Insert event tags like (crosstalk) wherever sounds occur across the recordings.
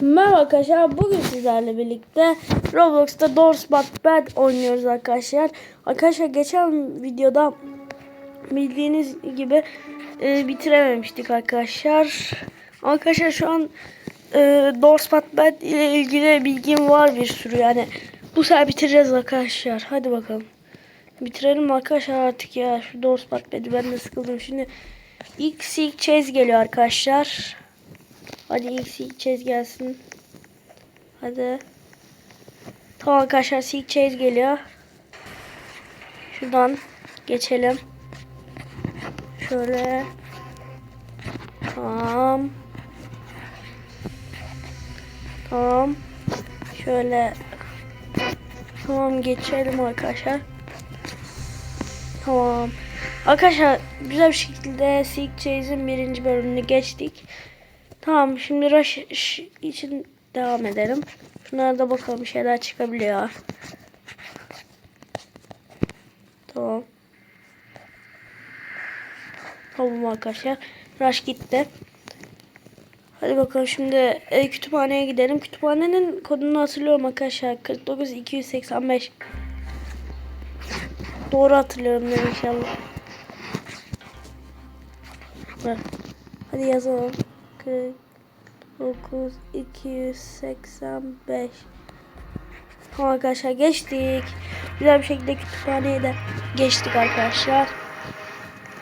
Merhaba arkadaşlar. Bugün sizlerle birlikte Roblox'ta Doors But Bad oynuyoruz arkadaşlar. Arkadaşlar geçen videoda bildiğiniz gibi e, bitirememiştik arkadaşlar. Arkadaşlar şu an e, Doors But Bad ile ilgili bilgim var bir sürü yani. Bu sefer bitireceğiz arkadaşlar. Hadi bakalım. Bitirelim arkadaşlar artık ya. Şu Doors But Bad'i ben de sıkıldım. Şimdi ilk Seek Chase geliyor arkadaşlar. Hadi ilk Chase gelsin. Hadi. Tamam arkadaşlar Seek Chase geliyor. Şuradan geçelim. Şöyle. Tamam. Tamam. Şöyle. Tamam geçelim arkadaşlar. Tamam. Arkadaşlar güzel bir şekilde Seek Chase'in birinci bölümünü geçtik. Tamam şimdi rush için devam edelim. Şunlara da bakalım şeyler çıkabiliyor. Tamam. Tamam arkadaşlar. Rush gitti. Hadi bakalım şimdi e, kütüphaneye gidelim. Kütüphanenin kodunu hatırlıyorum arkadaşlar. 49 285. Doğru hatırlıyorum ben inşallah. Hadi yazalım. 49 285 Tamam arkadaşlar geçtik. Güzel bir şekilde kütüphaneye de geçtik arkadaşlar.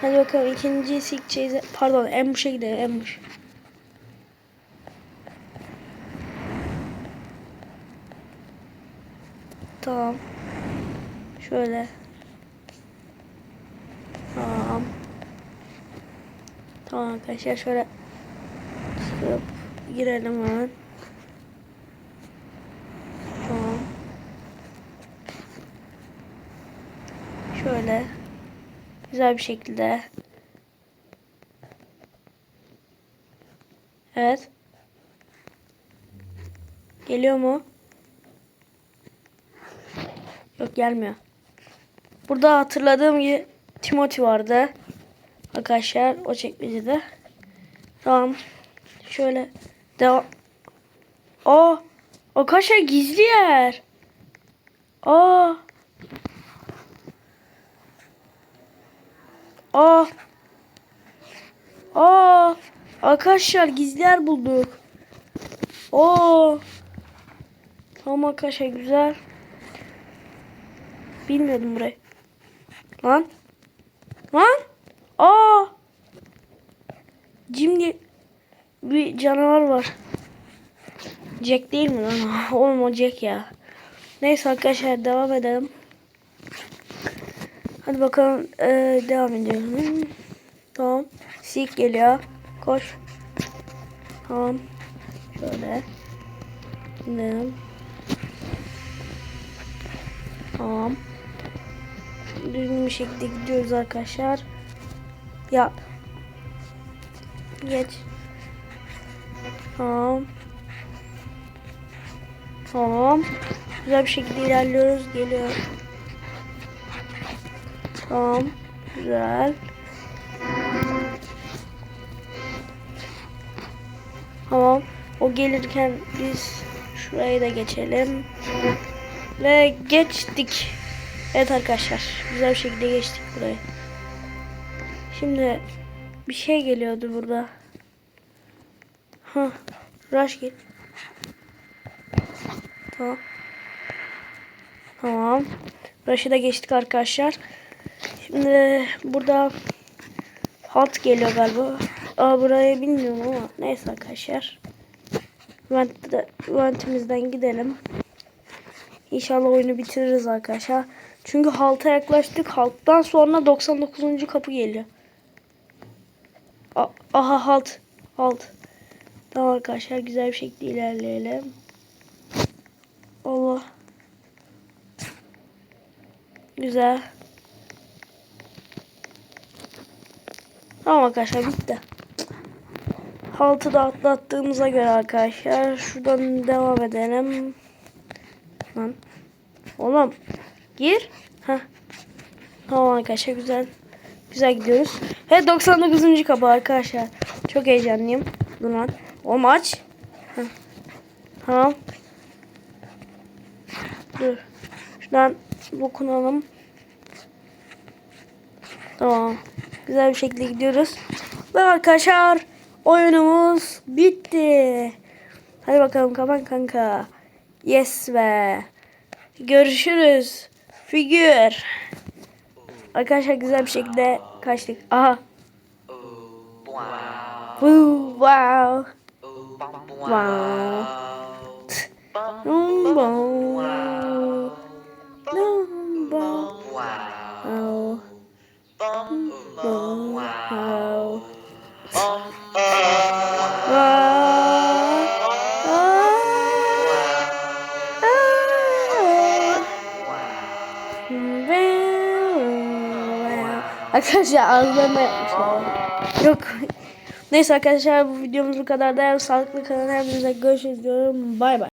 Hadi bakalım ikinci Seek Chase'e pardon Ambush'a gidelim Ambush. Tamam. Şöyle. Tamam. Tamam arkadaşlar şöyle çıkıp girelim hemen. Tamam. Şöyle güzel bir şekilde. Evet. Geliyor mu? Yok gelmiyor. Burada hatırladığım gibi Timothy vardı. Arkadaşlar o çekmecede. Tamam. Şöyle devam. Aa, arkadaşlar gizli yer. Aa. Aa. Aa. Arkadaşlar gizli yer bulduk. Oo. Tamam arkadaşlar güzel. Bilmiyordum burayı. Lan. Lan. Aa. Diye bir canavar var. Jack değil mi lan? (laughs) Oğlum o Jack ya. Neyse arkadaşlar devam edelim. Hadi bakalım ee, devam edelim. Tamam. Seek geliyor. Koş. Tamam. Şöyle. Gidelim. Tamam. Düzgün bir şekilde gidiyoruz arkadaşlar. Ya. Geç. Tamam. Tamam. Güzel bir şekilde ilerliyoruz. Geliyor. Tamam. Güzel. Tamam. O gelirken biz şurayı da geçelim. Ve geçtik. Evet arkadaşlar. Güzel bir şekilde geçtik burayı. Şimdi bir şey geliyordu burada. Rush gel. Tamam. Tamam. Rush'ı da geçtik arkadaşlar. Şimdi burada halt geliyor galiba. Aa burayı bilmiyorum ama neyse arkadaşlar. Ventimizden gidelim. İnşallah oyunu bitiririz arkadaşlar. Çünkü halta yaklaştık. Halttan sonra 99. kapı geliyor. A- Aha halt. Halt. Tamam arkadaşlar güzel bir şekilde ilerleyelim. Allah. Güzel. Tamam arkadaşlar bitti. Haltı da atlattığımıza göre arkadaşlar şuradan devam edelim. Lan. Oğlum gir. Heh. Tamam arkadaşlar güzel. Güzel gidiyoruz. Ve 99. kapı arkadaşlar. Çok heyecanlıyım. Dur lan. Oğlum aç. Heh. Tamam. Dur. Şuradan dokunalım. Tamam. Güzel bir şekilde gidiyoruz. Ve arkadaşlar oyunumuz bitti. Hadi bakalım kapan kanka. Yes be. Görüşürüz. Figür. Arkadaşlar güzel bir şekilde kaçtık. Aha. Woo, wow. Wow. Bum, bum, wow. Bum, bum, wow. Bum, wow. Arkadaşlar ağızlarına yapmışlar. Yok. Neyse arkadaşlar bu videomuz bu kadar da sağlıklı kalın. Hepinize görüşürüz diyorum. Bay bay.